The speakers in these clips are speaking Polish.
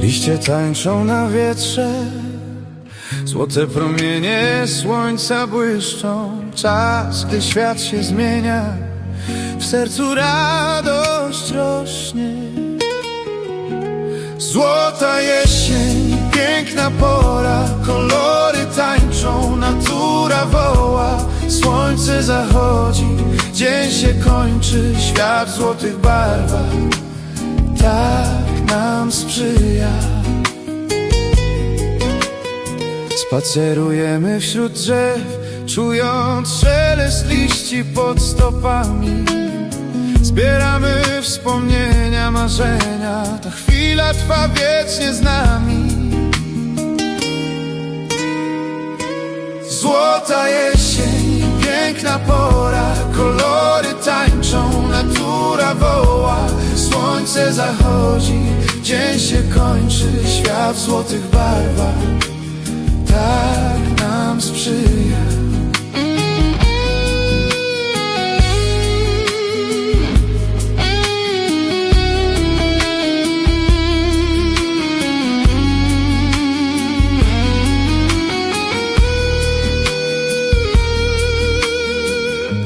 Liście tańczą na wietrze Złote promienie słońca błyszczą. Czas, gdy świat się zmienia W sercu radość rośnie. Złota jesień, piękna pora Kolory tańczą, natura woła. Słońce zachodzi, dzień się kończy Świat w złotych barwach sprzyja. Spacerujemy wśród drzew Czując szelest liści pod stopami. Zbieramy wspomnienia, marzenia. Ta chwila trwa wiecznie z nami. Złota jesień, piękna pora. Kolory tańczą, natura woła. Słońce zachodzi, dzień się kończy Świat w złotych barwach. Tak nam sprzyja.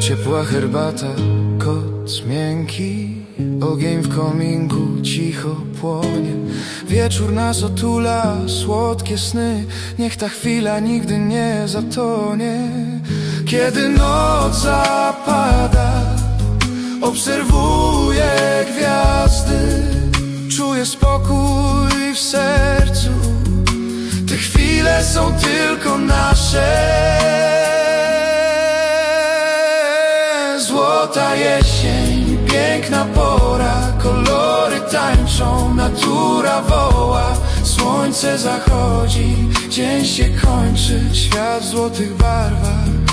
Ciepła herbata, kot miękki Ogień w kominku cicho płonie Wieczór nas otula, słodkie sny. Niech ta chwila nigdy nie zatonie. Kiedy noc zapada Obserwuję gwiazdy. Czuję spokój w sercu. Te chwile są tylko nasze. Złota jesień, piękna pora Kolory tańczą, natura woła. Słońce zachodzi, dzień się kończy Świat w złotych barwach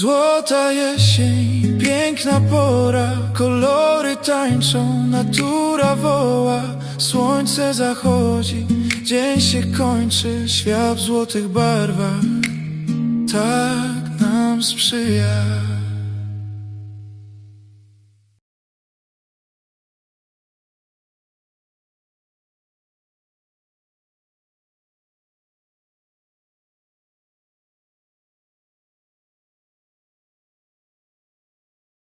Złota jesień, piękna pora Kolory tańczą, natura woła Słońce zachodzi, dzień się kończy Świat w złotych barwach tak nam sprzyja